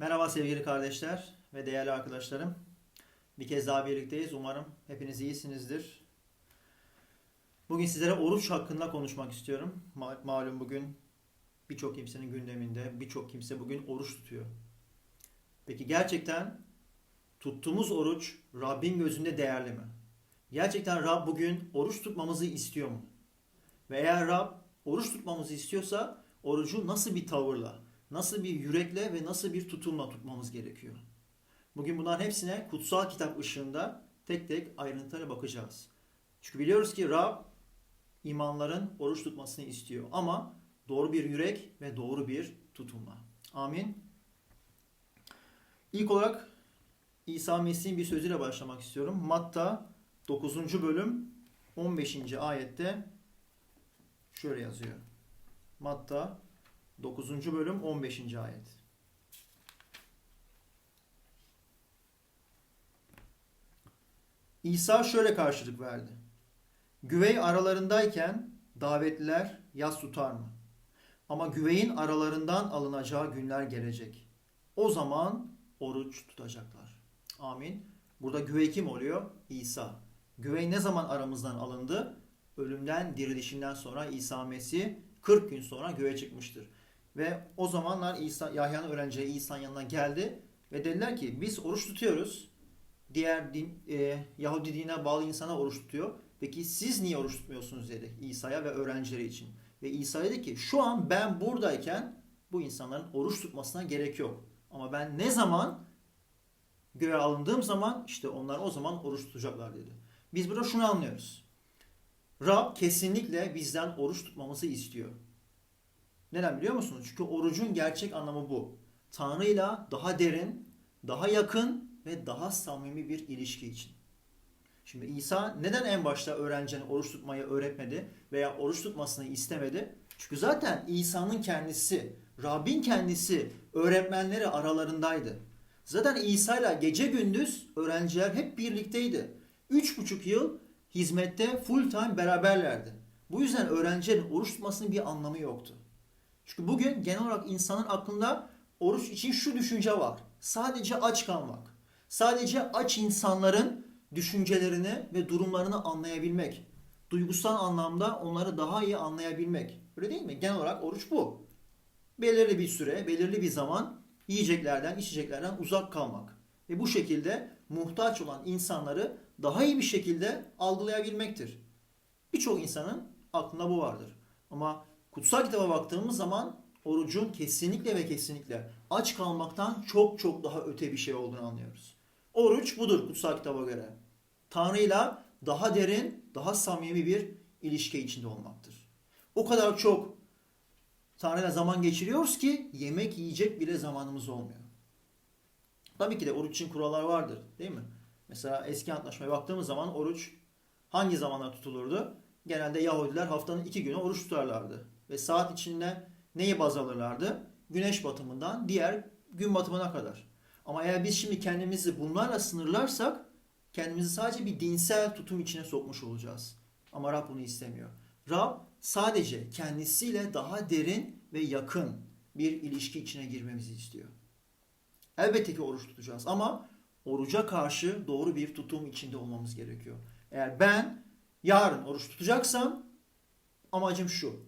Merhaba sevgili kardeşler ve değerli arkadaşlarım. Bir kez daha birlikteyiz. Umarım hepiniz iyisinizdir. Bugün sizlere oruç hakkında konuşmak istiyorum. Ma- malum bugün birçok kimsenin gündeminde, birçok kimse bugün oruç tutuyor. Peki gerçekten tuttuğumuz oruç Rabbin gözünde değerli mi? Gerçekten Rab bugün oruç tutmamızı istiyor mu? Ve eğer Rab oruç tutmamızı istiyorsa orucu nasıl bir tavırla, nasıl bir yürekle ve nasıl bir tutumla tutmamız gerekiyor? Bugün bunların hepsine kutsal kitap ışığında tek tek ayrıntılara bakacağız. Çünkü biliyoruz ki Rab imanların oruç tutmasını istiyor ama doğru bir yürek ve doğru bir tutumla. Amin. İlk olarak İsa Mesih'in bir sözüyle başlamak istiyorum. Matta 9. bölüm 15. ayette şöyle yazıyor. Matta 9. bölüm 15. ayet. İsa şöyle karşılık verdi. Güvey aralarındayken davetliler yas tutar mı? Ama güveyin aralarından alınacağı günler gelecek. O zaman oruç tutacaklar. Amin. Burada güvey kim oluyor? İsa. Güvey ne zaman aramızdan alındı? Ölümden, dirilişinden sonra İsa Mesih 40 gün sonra göğe çıkmıştır. Ve o zamanlar İsa, Yahya'nın öğrencileri İsa'nın yanına geldi ve dediler ki biz oruç tutuyoruz. Diğer din, e, Yahudi dinine bağlı insana oruç tutuyor. Peki siz niye oruç tutmuyorsunuz dedi İsa'ya ve öğrencileri için. Ve İsa dedi ki şu an ben buradayken bu insanların oruç tutmasına gerek yok. Ama ben ne zaman göğe alındığım zaman işte onlar o zaman oruç tutacaklar dedi. Biz burada şunu anlıyoruz. Rab kesinlikle bizden oruç tutmamızı istiyor. Neden biliyor musunuz? Çünkü orucun gerçek anlamı bu. Tanrı'yla daha derin, daha yakın ve daha samimi bir ilişki için. Şimdi İsa neden en başta öğrencinin oruç tutmayı öğretmedi veya oruç tutmasını istemedi? Çünkü zaten İsa'nın kendisi, Rabbin kendisi öğretmenleri aralarındaydı. Zaten İsa ile gece gündüz öğrenciler hep birlikteydi. Üç buçuk yıl hizmette full time beraberlerdi. Bu yüzden öğrencilerin oruç tutmasının bir anlamı yoktu. Çünkü bugün genel olarak insanın aklında oruç için şu düşünce var. Sadece aç kalmak. Sadece aç insanların düşüncelerini ve durumlarını anlayabilmek. Duygusal anlamda onları daha iyi anlayabilmek. Öyle değil mi? Genel olarak oruç bu. Belirli bir süre, belirli bir zaman yiyeceklerden, içeceklerden uzak kalmak. Ve bu şekilde muhtaç olan insanları daha iyi bir şekilde algılayabilmektir. Birçok insanın aklında bu vardır. Ama kutsal kitaba baktığımız zaman orucun kesinlikle ve kesinlikle aç kalmaktan çok çok daha öte bir şey olduğunu anlıyoruz. Oruç budur kutsal kitaba göre. Tanrı'yla daha derin, daha samimi bir ilişki içinde olmaktır. O kadar çok Tanrı'yla zaman geçiriyoruz ki yemek yiyecek bile zamanımız olmuyor. Tabii ki de oruç için kurallar vardır değil mi? Mesela eski antlaşmaya baktığımız zaman oruç hangi zamanlar tutulurdu? Genelde Yahudiler haftanın iki günü oruç tutarlardı. Ve saat içinde neyi baz alırlardı? Güneş batımından diğer gün batımına kadar. Ama eğer biz şimdi kendimizi bunlarla sınırlarsak kendimizi sadece bir dinsel tutum içine sokmuş olacağız. Ama Rab bunu istemiyor. Rab sadece kendisiyle daha derin ve yakın bir ilişki içine girmemizi istiyor. Elbette ki oruç tutacağız ama oruca karşı doğru bir tutum içinde olmamız gerekiyor. Eğer ben yarın oruç tutacaksam amacım şu.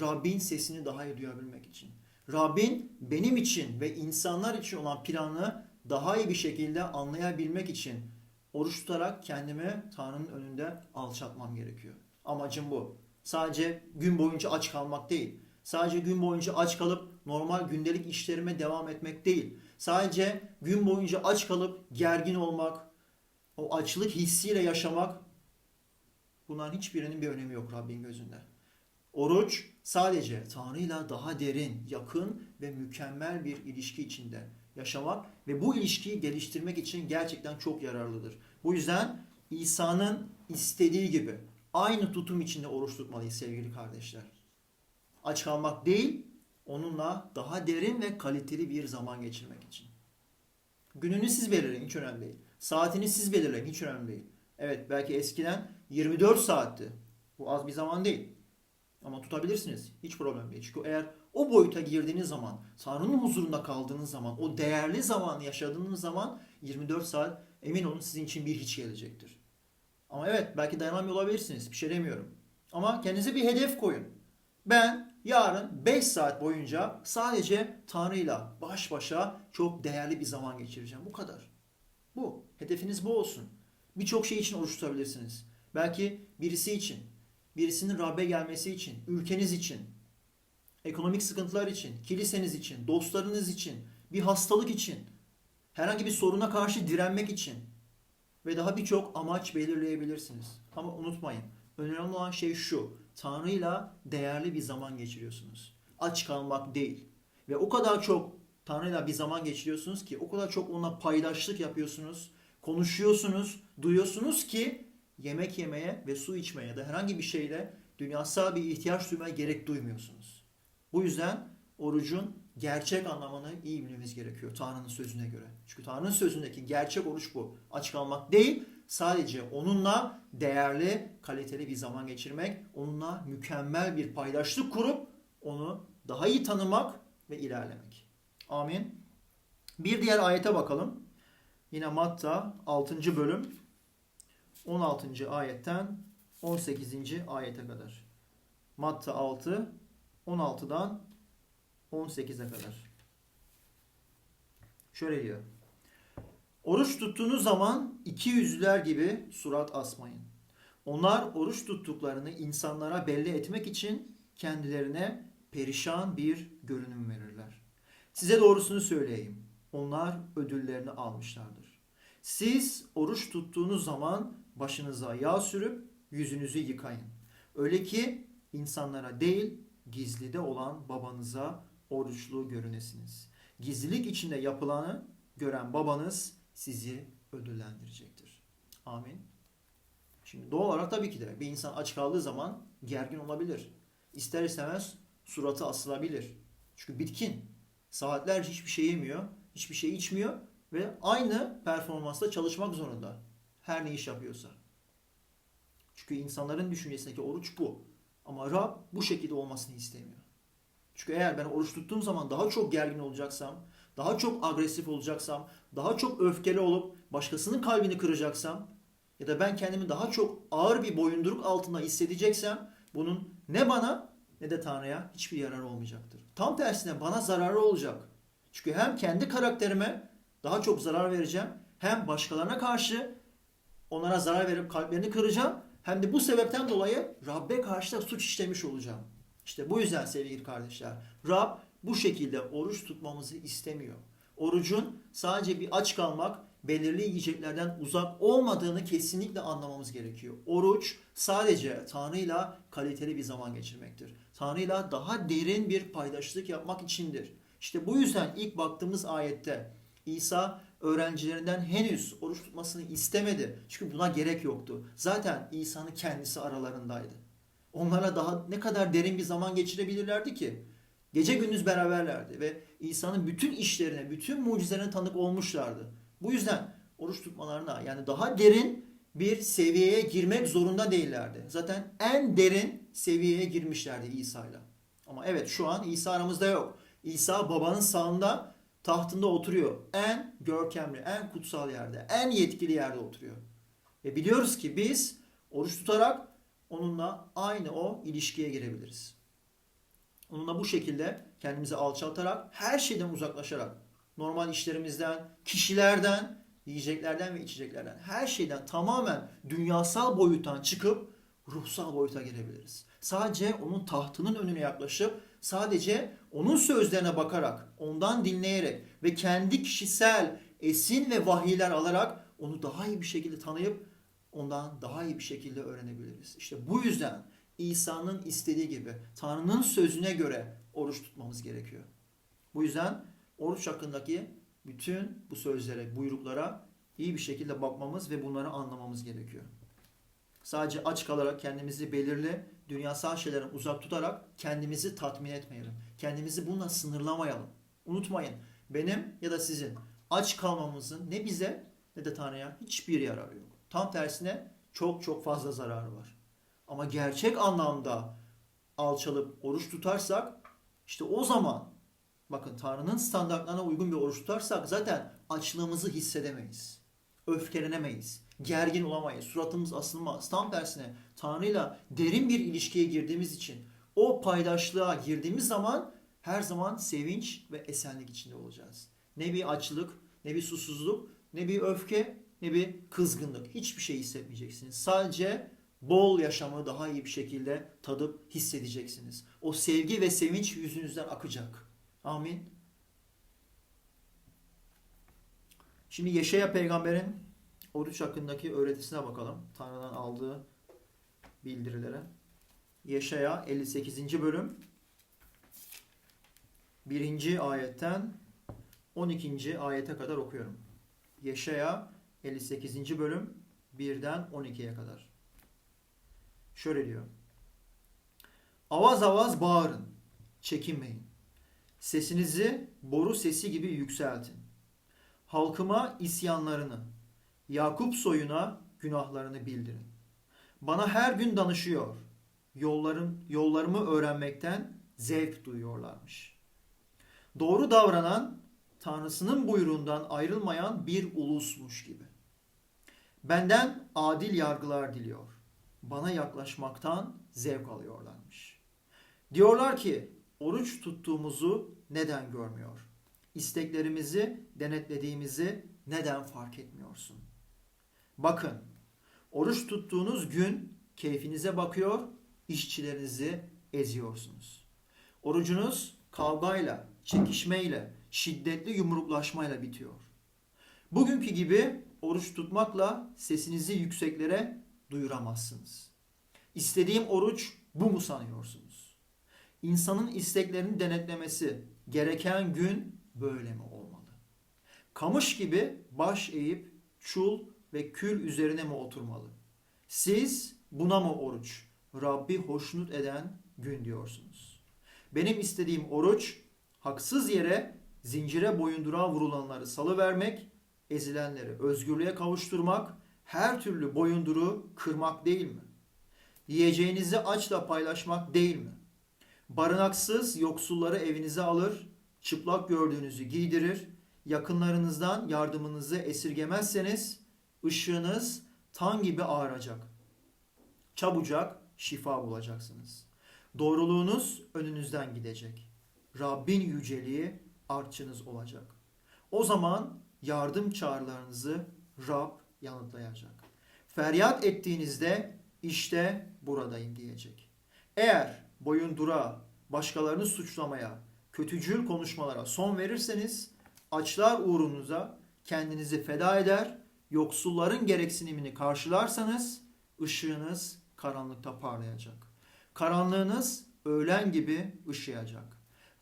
Rabbin sesini daha iyi duyabilmek için. Rabbin benim için ve insanlar için olan planını daha iyi bir şekilde anlayabilmek için oruç tutarak kendimi Tanrı'nın önünde alçaltmam gerekiyor. Amacım bu. Sadece gün boyunca aç kalmak değil. Sadece gün boyunca aç kalıp normal gündelik işlerime devam etmek değil. Sadece gün boyunca aç kalıp gergin olmak, o açlık hissiyle yaşamak bunların hiçbirinin bir önemi yok Rabbin gözünde. Oruç sadece Tanrı'yla daha derin, yakın ve mükemmel bir ilişki içinde yaşamak ve bu ilişkiyi geliştirmek için gerçekten çok yararlıdır. Bu yüzden İsa'nın istediği gibi aynı tutum içinde oruç tutmalıyız sevgili kardeşler. Aç kalmak değil, onunla daha derin ve kaliteli bir zaman geçirmek için. Gününü siz belirleyin, hiç önemli değil. Saatini siz belirleyin, hiç önemli değil. Evet, belki eskiden 24 saatti. Bu az bir zaman değil. Ama tutabilirsiniz. Hiç problem değil. Çünkü eğer o boyuta girdiğiniz zaman, Tanrı'nın huzurunda kaldığınız zaman, o değerli zamanı yaşadığınız zaman 24 saat emin olun sizin için bir hiç gelecektir. Ama evet belki dayanamıyor olabilirsiniz. Bir şey demiyorum. Ama kendinize bir hedef koyun. Ben yarın 5 saat boyunca sadece Tanrı'yla baş başa çok değerli bir zaman geçireceğim. Bu kadar. Bu. Hedefiniz bu olsun. Birçok şey için oruç tutabilirsiniz. Belki birisi için, birisinin Rab'be gelmesi için, ülkeniz için, ekonomik sıkıntılar için, kiliseniz için, dostlarınız için, bir hastalık için, herhangi bir soruna karşı direnmek için ve daha birçok amaç belirleyebilirsiniz. Ama unutmayın, önemli olan şey şu. Tanrı'yla değerli bir zaman geçiriyorsunuz. Aç kalmak değil. Ve o kadar çok Tanrı'yla bir zaman geçiriyorsunuz ki, o kadar çok onunla paydaşlık yapıyorsunuz, konuşuyorsunuz, duyuyorsunuz ki yemek yemeye ve su içmeye ya da herhangi bir şeyle dünyasal bir ihtiyaç duymaya gerek duymuyorsunuz. Bu yüzden orucun gerçek anlamını iyi bilmemiz gerekiyor Tanrı'nın sözüne göre. Çünkü Tanrı'nın sözündeki gerçek oruç bu. Aç kalmak değil, sadece onunla değerli, kaliteli bir zaman geçirmek, onunla mükemmel bir paydaşlık kurup onu daha iyi tanımak ve ilerlemek. Amin. Bir diğer ayete bakalım. Yine Matta 6. bölüm 16. ayetten 18. ayete kadar. Matta 6 16'dan 18'e kadar. Şöyle diyor. Oruç tuttuğunuz zaman iki yüzlüler gibi surat asmayın. Onlar oruç tuttuklarını insanlara belli etmek için kendilerine perişan bir görünüm verirler. Size doğrusunu söyleyeyim. Onlar ödüllerini almışlardır. Siz oruç tuttuğunuz zaman başınıza yağ sürüp yüzünüzü yıkayın. Öyle ki insanlara değil gizlide olan babanıza oruçlu görünesiniz. Gizlilik içinde yapılanı gören babanız sizi ödüllendirecektir. Amin. Şimdi doğal olarak tabii ki de bir insan aç kaldığı zaman gergin olabilir. İster istemez suratı asılabilir. Çünkü bitkin. Saatlerce hiçbir şey yemiyor, hiçbir şey içmiyor ve aynı performansla çalışmak zorunda. Her ne iş yapıyorsa. Çünkü insanların düşüncesindeki oruç bu. Ama Rab bu şekilde olmasını istemiyor. Çünkü eğer ben oruç tuttuğum zaman daha çok gergin olacaksam, daha çok agresif olacaksam, daha çok öfkeli olup başkasının kalbini kıracaksam ya da ben kendimi daha çok ağır bir boyunduruk altında hissedeceksem bunun ne bana ne de Tanrı'ya hiçbir yararı olmayacaktır. Tam tersine bana zararı olacak. Çünkü hem kendi karakterime daha çok zarar vereceğim hem başkalarına karşı onlara zarar verip kalplerini kıracağım hem de bu sebepten dolayı Rabbe karşı da suç işlemiş olacağım. İşte bu yüzden sevgili kardeşler Rab bu şekilde oruç tutmamızı istemiyor. Orucun sadece bir aç kalmak, belirli yiyeceklerden uzak olmadığını kesinlikle anlamamız gerekiyor. Oruç sadece Tanrı'yla kaliteli bir zaman geçirmektir. Tanrı'yla daha derin bir paydaşlık yapmak içindir. İşte bu yüzden ilk baktığımız ayette İsa öğrencilerinden henüz oruç tutmasını istemedi. Çünkü buna gerek yoktu. Zaten İsa'nın kendisi aralarındaydı. Onlarla daha ne kadar derin bir zaman geçirebilirlerdi ki? Gece gündüz beraberlerdi ve İsa'nın bütün işlerine, bütün mucizelerine tanık olmuşlardı. Bu yüzden oruç tutmalarına yani daha derin bir seviyeye girmek zorunda değillerdi. Zaten en derin seviyeye girmişlerdi İsa'yla. Ama evet şu an İsa aramızda yok. İsa babanın sağında tahtında oturuyor. En görkemli, en kutsal yerde, en yetkili yerde oturuyor. Ve biliyoruz ki biz oruç tutarak onunla aynı o ilişkiye girebiliriz. Onunla bu şekilde kendimizi alçaltarak, her şeyden uzaklaşarak, normal işlerimizden, kişilerden, yiyeceklerden ve içeceklerden, her şeyden tamamen dünyasal boyuttan çıkıp ruhsal boyuta girebiliriz. Sadece onun tahtının önüne yaklaşıp sadece onun sözlerine bakarak, ondan dinleyerek ve kendi kişisel esin ve vahiyler alarak onu daha iyi bir şekilde tanıyıp ondan daha iyi bir şekilde öğrenebiliriz. İşte bu yüzden İsa'nın istediği gibi Tanrı'nın sözüne göre oruç tutmamız gerekiyor. Bu yüzden oruç hakkındaki bütün bu sözlere, buyruklara iyi bir şekilde bakmamız ve bunları anlamamız gerekiyor. Sadece aç kalarak kendimizi belirli dünyasal şeylerden uzak tutarak kendimizi tatmin etmeyelim. Kendimizi bununla sınırlamayalım. Unutmayın benim ya da sizin aç kalmamızın ne bize ne de Tanrı'ya hiçbir yararı yok. Tam tersine çok çok fazla zararı var. Ama gerçek anlamda alçalıp oruç tutarsak İşte o zaman bakın Tanrı'nın standartlarına uygun bir oruç tutarsak zaten açlığımızı hissedemeyiz. Öfkelenemeyiz. Gergin olamayız. Suratımız asılmaz. Tam tersine Tanrı'yla derin bir ilişkiye girdiğimiz için o paydaşlığa girdiğimiz zaman her zaman sevinç ve esenlik içinde olacağız. Ne bir açlık, ne bir susuzluk, ne bir öfke, ne bir kızgınlık. Hiçbir şey hissetmeyeceksiniz. Sadece bol yaşamı daha iyi bir şekilde tadıp hissedeceksiniz. O sevgi ve sevinç yüzünüzden akacak. Amin. Şimdi Yeşaya peygamberin oruç hakkındaki öğretisine bakalım. Tanrı'dan aldığı bildirilere. Yeşaya 58. bölüm 1. ayetten 12. ayete kadar okuyorum. Yeşaya 58. bölüm 1'den 12'ye kadar. Şöyle diyor. Avaz avaz bağırın, çekinmeyin. Sesinizi boru sesi gibi yükseltin. Halkıma isyanlarını, Yakup soyuna günahlarını bildirin. Bana her gün danışıyor. Yollarım, yollarımı öğrenmekten zevk duyuyorlarmış. Doğru davranan, Tanrısının buyruğundan ayrılmayan bir ulusmuş gibi. Benden adil yargılar diliyor. Bana yaklaşmaktan zevk alıyorlarmış. Diyorlar ki oruç tuttuğumuzu neden görmüyor? İsteklerimizi denetlediğimizi neden fark etmiyorsun? Bakın, oruç tuttuğunuz gün keyfinize bakıyor, işçilerinizi eziyorsunuz. Orucunuz kavgayla, çekişmeyle, şiddetli yumruklaşmayla bitiyor. Bugünkü gibi oruç tutmakla sesinizi yükseklere duyuramazsınız. İstediğim oruç bu mu sanıyorsunuz? İnsanın isteklerini denetlemesi gereken gün böyle mi olmalı? Kamış gibi baş eğip çul ve kül üzerine mi oturmalı? Siz buna mı oruç? Rabbi hoşnut eden gün diyorsunuz. Benim istediğim oruç haksız yere zincire boyundurağa vurulanları salıvermek, ezilenleri özgürlüğe kavuşturmak, her türlü boyunduru kırmak değil mi? Yiyeceğinizi açla paylaşmak değil mi? Barınaksız yoksulları evinize alır, çıplak gördüğünüzü giydirir, yakınlarınızdan yardımınızı esirgemezseniz ışığınız tan gibi ağaracak. Çabucak şifa bulacaksınız. Doğruluğunuz önünüzden gidecek. Rabbin yüceliği artçınız olacak. O zaman yardım çağrılarınızı Rab yanıtlayacak. Feryat ettiğinizde işte buradayım diyecek. Eğer boyundura, başkalarını suçlamaya, kötücül konuşmalara son verirseniz açlar uğrunuza kendinizi feda eder, yoksulların gereksinimini karşılarsanız ışığınız karanlıkta parlayacak. Karanlığınız öğlen gibi ışıyacak.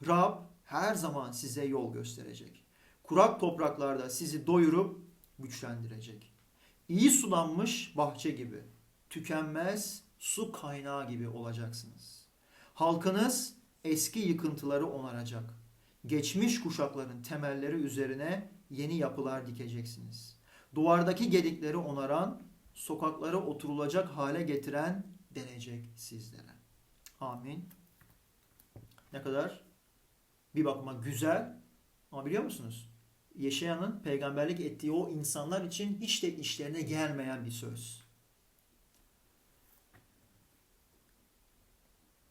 Rab her zaman size yol gösterecek. Kurak topraklarda sizi doyurup güçlendirecek. İyi sulanmış bahçe gibi, tükenmez su kaynağı gibi olacaksınız. Halkınız eski yıkıntıları onaracak. Geçmiş kuşakların temelleri üzerine yeni yapılar dikeceksiniz. Duvardaki gedikleri onaran, sokakları oturulacak hale getiren denecek sizlere. Amin. Ne kadar bir bakıma güzel ama biliyor musunuz? Yeşayan'ın peygamberlik ettiği o insanlar için hiç de işlerine gelmeyen bir söz.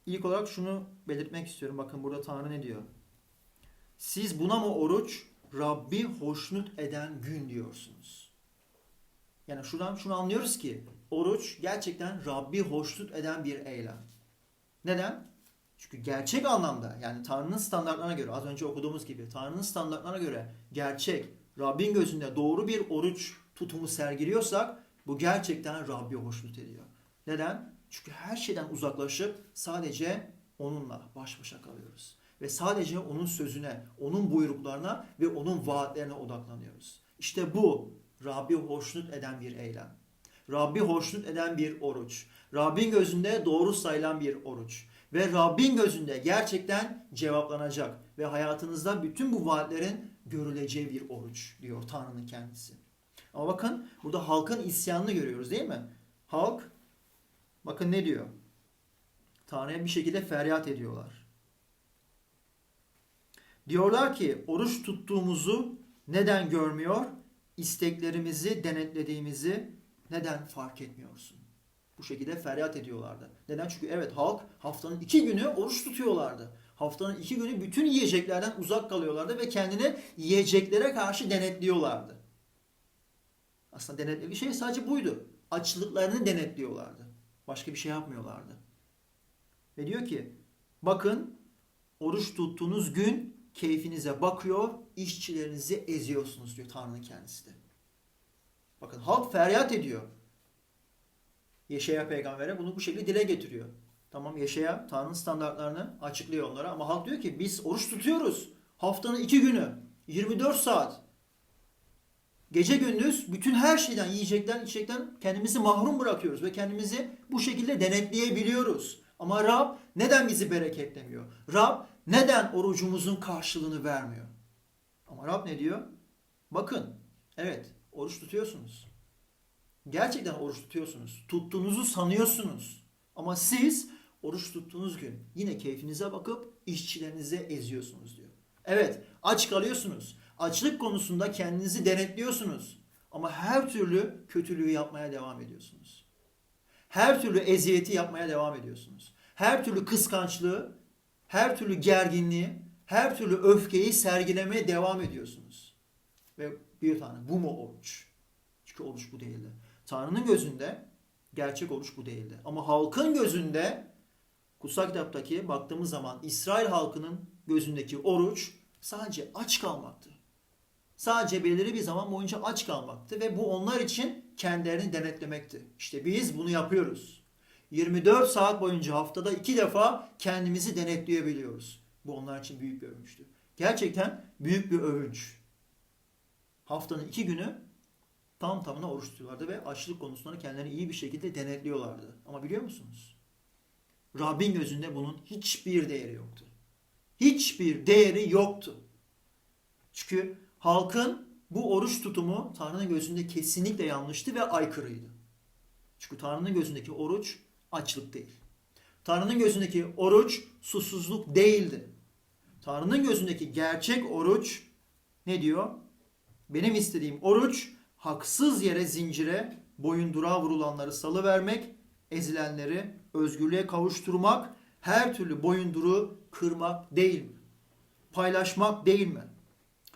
İlk olarak şunu belirtmek istiyorum. Bakın burada Tanrı ne diyor? Siz buna mı oruç Rabbi hoşnut eden gün diyorsunuz. Yani şuradan şunu anlıyoruz ki oruç gerçekten Rabbi hoşnut eden bir eylem. Neden? Çünkü gerçek anlamda yani Tanrı'nın standartlarına göre az önce okuduğumuz gibi Tanrı'nın standartlarına göre gerçek Rabbin gözünde doğru bir oruç tutumu sergiliyorsak bu gerçekten Rabbi hoşnut ediyor. Neden? Çünkü her şeyden uzaklaşıp sadece onunla baş başa kalıyoruz. Ve sadece onun sözüne, onun buyruklarına ve onun vaatlerine odaklanıyoruz. İşte bu Rabbi hoşnut eden bir eylem. Rabbi hoşnut eden bir oruç. Rabbin gözünde doğru sayılan bir oruç. Ve Rabbin gözünde gerçekten cevaplanacak. Ve hayatınızda bütün bu vaatlerin görüleceği bir oruç diyor Tanrı'nın kendisi. Ama bakın burada halkın isyanını görüyoruz değil mi? Halk bakın ne diyor? Tanrı'ya bir şekilde feryat ediyorlar. Diyorlar ki oruç tuttuğumuzu neden görmüyor? İsteklerimizi denetlediğimizi neden fark etmiyorsun? Bu şekilde feryat ediyorlardı. Neden? Çünkü evet halk haftanın iki günü oruç tutuyorlardı. Haftanın iki günü bütün yiyeceklerden uzak kalıyorlardı ve kendini yiyeceklere karşı denetliyorlardı. Aslında denetlediği şey sadece buydu. Açlıklarını denetliyorlardı. Başka bir şey yapmıyorlardı. Ve diyor ki bakın oruç tuttuğunuz gün keyfinize bakıyor, işçilerinizi eziyorsunuz diyor Tanrı'nın kendisi de. Bakın halk feryat ediyor. Yeşaya peygambere bunu bu şekilde dile getiriyor. Tamam Yeşaya Tanrı'nın standartlarını açıklıyor onlara ama halk diyor ki biz oruç tutuyoruz. Haftanın iki günü, 24 saat. Gece gündüz bütün her şeyden, yiyecekten, içecekten kendimizi mahrum bırakıyoruz ve kendimizi bu şekilde denetleyebiliyoruz. Ama Rab neden bizi bereketlemiyor? Rab neden orucumuzun karşılığını vermiyor? Ama Rab ne diyor? Bakın, evet oruç tutuyorsunuz. Gerçekten oruç tutuyorsunuz. Tuttuğunuzu sanıyorsunuz. Ama siz oruç tuttuğunuz gün yine keyfinize bakıp işçilerinizi eziyorsunuz diyor. Evet aç kalıyorsunuz. Açlık konusunda kendinizi denetliyorsunuz. Ama her türlü kötülüğü yapmaya devam ediyorsunuz. Her türlü eziyeti yapmaya devam ediyorsunuz. Her türlü kıskançlığı, her türlü gerginliği, her türlü öfkeyi sergilemeye devam ediyorsunuz. Ve bir tane bu mu oruç? Çünkü oruç bu değildi. Tanrı'nın gözünde gerçek oruç bu değildi. Ama halkın gözünde kutsal kitaptaki baktığımız zaman İsrail halkının gözündeki oruç sadece aç kalmaktı. Sadece belirli bir zaman boyunca aç kalmaktı ve bu onlar için kendilerini denetlemekti. İşte biz bunu yapıyoruz. 24 saat boyunca haftada iki defa kendimizi denetleyebiliyoruz. Bu onlar için büyük bir övünçtü. Gerçekten büyük bir övünç. Haftanın iki günü tam tamına oruç tutuyorlardı ve açlık konusunda kendilerini iyi bir şekilde denetliyorlardı. Ama biliyor musunuz? Rabbin gözünde bunun hiçbir değeri yoktu. Hiçbir değeri yoktu. Çünkü halkın bu oruç tutumu Tanrı'nın gözünde kesinlikle yanlıştı ve aykırıydı. Çünkü Tanrı'nın gözündeki oruç açlık değil. Tanrı'nın gözündeki oruç susuzluk değildi. Tanrı'nın gözündeki gerçek oruç ne diyor? Benim istediğim oruç haksız yere zincire, boyundurağa vurulanları salıvermek, ezilenleri özgürlüğe kavuşturmak, her türlü boyunduru kırmak değil mi? Paylaşmak değil mi?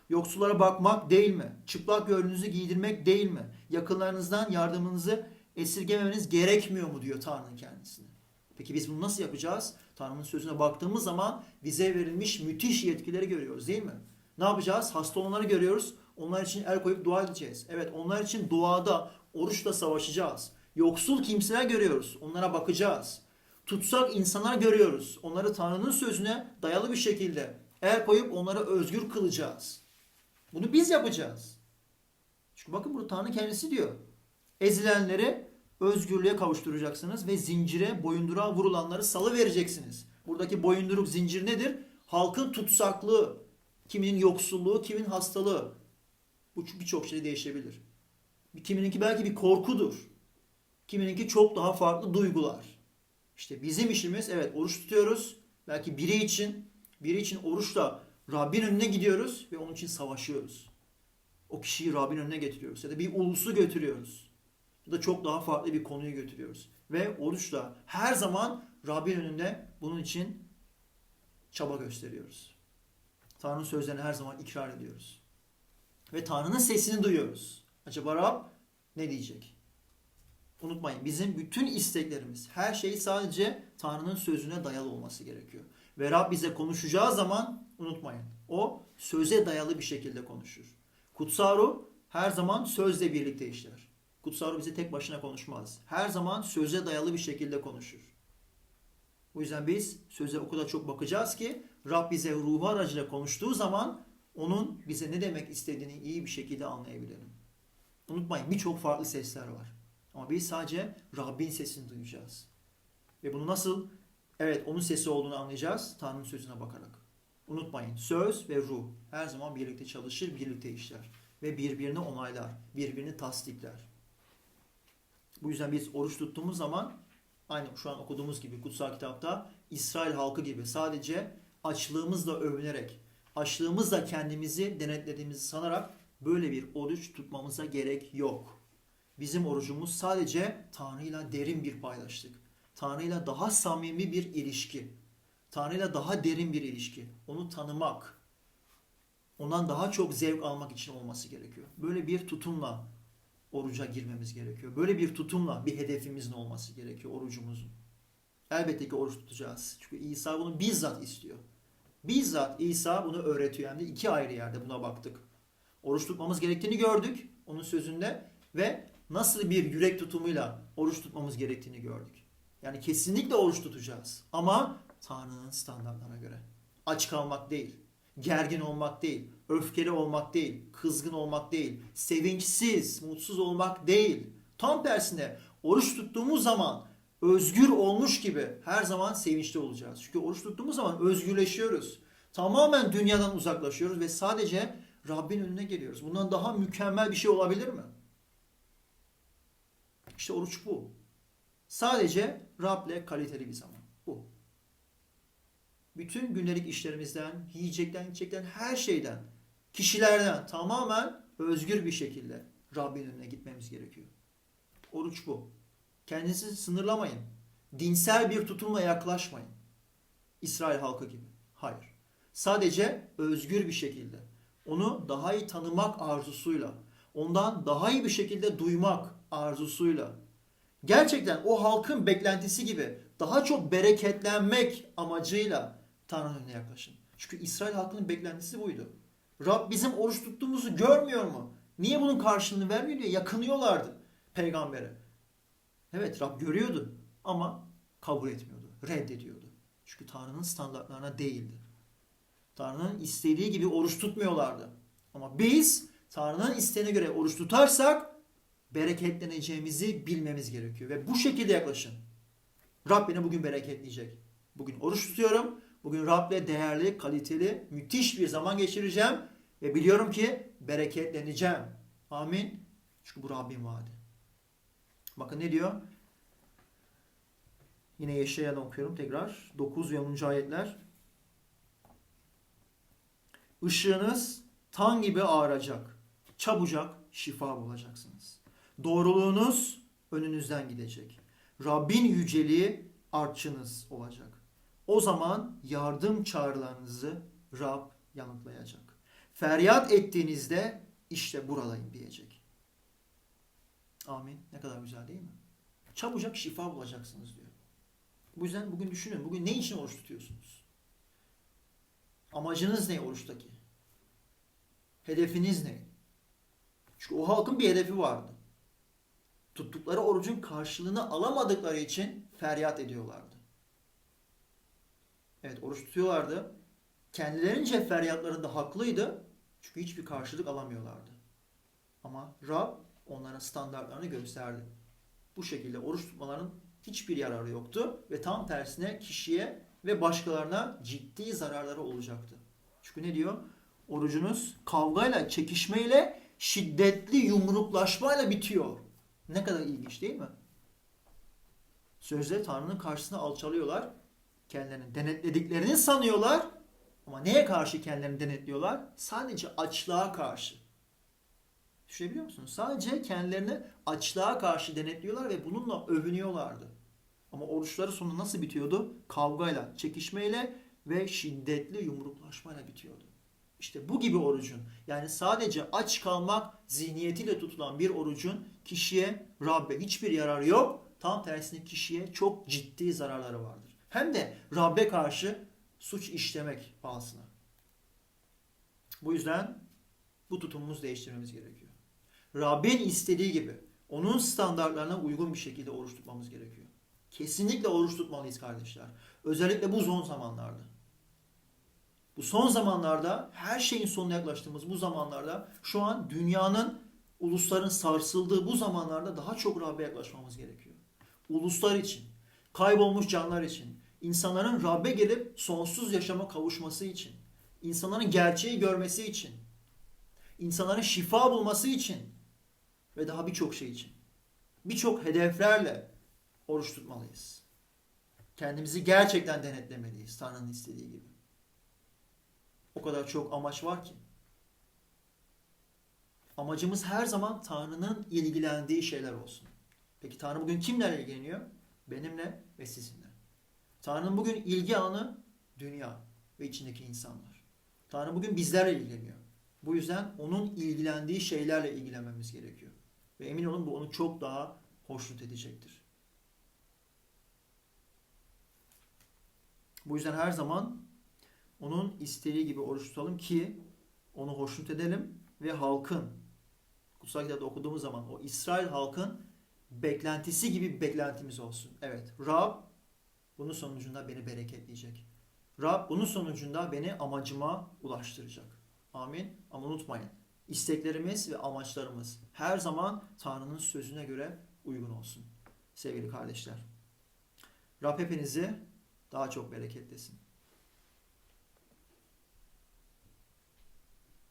Yoksullara bakmak değil mi? Çıplak gönlünüzü giydirmek değil mi? Yakınlarınızdan yardımınızı esirgememeniz gerekmiyor mu diyor Tanrı'nın kendisine. Peki biz bunu nasıl yapacağız? Tanrı'nın sözüne baktığımız zaman bize verilmiş müthiş yetkileri görüyoruz değil mi? Ne yapacağız? Hasta olanları görüyoruz. Onlar için el koyup dua edeceğiz. Evet onlar için duada, oruçla savaşacağız. Yoksul kimseler görüyoruz. Onlara bakacağız. Tutsak insanlar görüyoruz. Onları Tanrı'nın sözüne dayalı bir şekilde el koyup onları özgür kılacağız. Bunu biz yapacağız. Çünkü bakın burada Tanrı kendisi diyor. Ezilenleri özgürlüğe kavuşturacaksınız ve zincire, boyundurağa vurulanları salı vereceksiniz. Buradaki boyunduruk zincir nedir? Halkın tutsaklığı, kiminin yoksulluğu, kimin hastalığı. Bu birçok şey değişebilir. Kimininki belki bir korkudur. Kimininki çok daha farklı duygular. İşte bizim işimiz evet oruç tutuyoruz. Belki biri için, biri için oruçla Rabbin önüne gidiyoruz ve onun için savaşıyoruz. O kişiyi Rabbin önüne getiriyoruz. Ya da bir ulusu götürüyoruz. Da çok daha farklı bir konuyu götürüyoruz. Ve oruçla her zaman Rabbin önünde bunun için çaba gösteriyoruz. Tanrı'nın sözlerine her zaman ikrar ediyoruz. Ve Tanrı'nın sesini duyuyoruz. Acaba Rab ne diyecek? Unutmayın bizim bütün isteklerimiz, her şey sadece Tanrı'nın sözüne dayalı olması gerekiyor. Ve Rab bize konuşacağı zaman unutmayın. O söze dayalı bir şekilde konuşur. Kutsal ruh her zaman sözle birlikte işler. Kutsal ruh bize tek başına konuşmaz. Her zaman söze dayalı bir şekilde konuşur. O yüzden biz söze o kadar çok bakacağız ki Rab bize ruhu aracıyla konuştuğu zaman onun bize ne demek istediğini iyi bir şekilde anlayabilelim. Unutmayın birçok farklı sesler var. Ama biz sadece Rabbin sesini duyacağız. Ve bunu nasıl? Evet onun sesi olduğunu anlayacağız Tanrı'nın sözüne bakarak. Unutmayın söz ve ruh her zaman birlikte çalışır, birlikte işler. Ve birbirini onaylar, birbirini tasdikler. Bu yüzden biz oruç tuttuğumuz zaman aynı şu an okuduğumuz gibi kutsal kitapta İsrail halkı gibi sadece açlığımızla övünerek açlığımızla kendimizi denetlediğimizi sanarak böyle bir oruç tutmamıza gerek yok. Bizim orucumuz sadece Tanrı'yla derin bir paylaştık. Tanrı'yla daha samimi bir ilişki. Tanrı'yla daha derin bir ilişki. Onu tanımak. Ondan daha çok zevk almak için olması gerekiyor. Böyle bir tutumla oruca girmemiz gerekiyor. Böyle bir tutumla bir hedefimizin olması gerekiyor orucumuzun. Elbette ki oruç tutacağız. Çünkü İsa bunu bizzat istiyor. Bizzat İsa bunu öğretiyor. Hem de iki ayrı yerde buna baktık. Oruç tutmamız gerektiğini gördük onun sözünde ve nasıl bir yürek tutumuyla oruç tutmamız gerektiğini gördük. Yani kesinlikle oruç tutacağız ama Tanrı'nın standartlarına göre. Aç kalmak değil, gergin olmak değil, öfkeli olmak değil, kızgın olmak değil, sevinçsiz, mutsuz olmak değil. Tam tersine oruç tuttuğumuz zaman özgür olmuş gibi her zaman sevinçli olacağız. Çünkü oruç tuttuğumuz zaman özgürleşiyoruz. Tamamen dünyadan uzaklaşıyoruz ve sadece Rabbin önüne geliyoruz. Bundan daha mükemmel bir şey olabilir mi? İşte oruç bu. Sadece Rab'le kaliteli bir zaman. Bütün günlük işlerimizden, yiyecekten, içecekten, her şeyden, kişilerden tamamen özgür bir şekilde Rabbin önüne gitmemiz gerekiyor. Oruç bu. Kendinizi sınırlamayın. Dinsel bir tutumla yaklaşmayın. İsrail halkı gibi. Hayır. Sadece özgür bir şekilde. Onu daha iyi tanımak arzusuyla. Ondan daha iyi bir şekilde duymak arzusuyla. Gerçekten o halkın beklentisi gibi daha çok bereketlenmek amacıyla Tanrı'nın önüne yaklaşın. Çünkü İsrail halkının beklentisi buydu. Rab bizim oruç tuttuğumuzu görmüyor mu? Niye bunun karşılığını vermiyor diye yakınıyorlardı peygambere. Evet Rab görüyordu ama kabul etmiyordu, reddediyordu. Çünkü Tanrı'nın standartlarına değildi. Tanrı'nın istediği gibi oruç tutmuyorlardı. Ama biz Tanrı'nın isteğine göre oruç tutarsak bereketleneceğimizi bilmemiz gerekiyor. Ve bu şekilde yaklaşın. Rab beni bugün bereketleyecek. Bugün oruç tutuyorum. Bugün Rab'le değerli, kaliteli, müthiş bir zaman geçireceğim. Ve biliyorum ki bereketleneceğim. Amin. Çünkü bu Rabbin vaadi. Bakın ne diyor? Yine Yeşaya'da okuyorum tekrar. 9 ve 10. ayetler. Işığınız tan gibi ağaracak. Çabucak şifa bulacaksınız. Doğruluğunuz önünüzden gidecek. Rabbin yüceliği artçınız olacak. O zaman yardım çağrılarınızı Rab yanıtlayacak. Feryat ettiğinizde işte buradayım diyecek. Amin. Ne kadar güzel değil mi? Çabucak şifa bulacaksınız diyor. Bu yüzden bugün düşünün. Bugün ne için oruç tutuyorsunuz? Amacınız ne oruçtaki? Hedefiniz ne? Çünkü o halkın bir hedefi vardı. Tuttukları orucun karşılığını alamadıkları için feryat ediyorlardı. Evet oruç tutuyorlardı. Kendilerince feryatlarında haklıydı. Çünkü hiçbir karşılık alamıyorlardı. Ama Rab onlara standartlarını gösterdi. Bu şekilde oruç tutmaların hiçbir yararı yoktu ve tam tersine kişiye ve başkalarına ciddi zararları olacaktı. Çünkü ne diyor? Orucunuz kavgayla, çekişmeyle, şiddetli yumruklaşmayla bitiyor. Ne kadar ilginç değil mi? Sözde Tanrı'nın karşısına alçalıyorlar. Kendilerini denetlediklerini sanıyorlar. Ama neye karşı kendilerini denetliyorlar? Sadece açlığa karşı. Düşünebiliyor musunuz? Sadece kendilerini açlığa karşı denetliyorlar ve bununla övünüyorlardı. Ama oruçları sonu nasıl bitiyordu? Kavgayla, çekişmeyle ve şiddetli yumruklaşmayla bitiyordu. İşte bu gibi orucun yani sadece aç kalmak zihniyetiyle tutulan bir orucun kişiye Rabbe hiçbir yararı yok. Tam tersine kişiye çok ciddi zararları vardır. Hem de Rabbe karşı suç işlemek pahasına. Bu yüzden bu tutumumuzu değiştirmemiz gerekiyor. Rabbin istediği gibi onun standartlarına uygun bir şekilde oruç tutmamız gerekiyor. Kesinlikle oruç tutmalıyız kardeşler. Özellikle bu son zamanlarda. Bu son zamanlarda her şeyin sonuna yaklaştığımız bu zamanlarda şu an dünyanın ulusların sarsıldığı bu zamanlarda daha çok Rabbe yaklaşmamız gerekiyor. Uluslar için, kaybolmuş canlar için, insanların Rabbe gelip sonsuz yaşama kavuşması için, insanların gerçeği görmesi için, insanların şifa bulması için ve daha birçok şey için. Birçok hedeflerle oruç tutmalıyız. Kendimizi gerçekten denetlemeliyiz Tanrı'nın istediği gibi. O kadar çok amaç var ki. Amacımız her zaman Tanrı'nın ilgilendiği şeyler olsun. Peki Tanrı bugün kimlerle ilgileniyor? Benimle ve sizinle. Tanrı'nın bugün ilgi alanı dünya ve içindeki insanlar. Tanrı bugün bizlerle ilgileniyor. Bu yüzden onun ilgilendiği şeylerle ilgilenmemiz gerekiyor. Ve emin olun bu onu çok daha hoşnut edecektir. Bu yüzden her zaman onun isteği gibi oruç tutalım ki onu hoşnut edelim ve halkın kutsal kitapta okuduğumuz zaman o İsrail halkın beklentisi gibi bir beklentimiz olsun. Evet Rab bunun sonucunda beni bereketleyecek. Rab bunun sonucunda beni amacıma ulaştıracak. Amin. Ama unutmayın isteklerimiz ve amaçlarımız her zaman Tanrı'nın sözüne göre uygun olsun. Sevgili kardeşler. Rab hepinizi daha çok bereketlesin.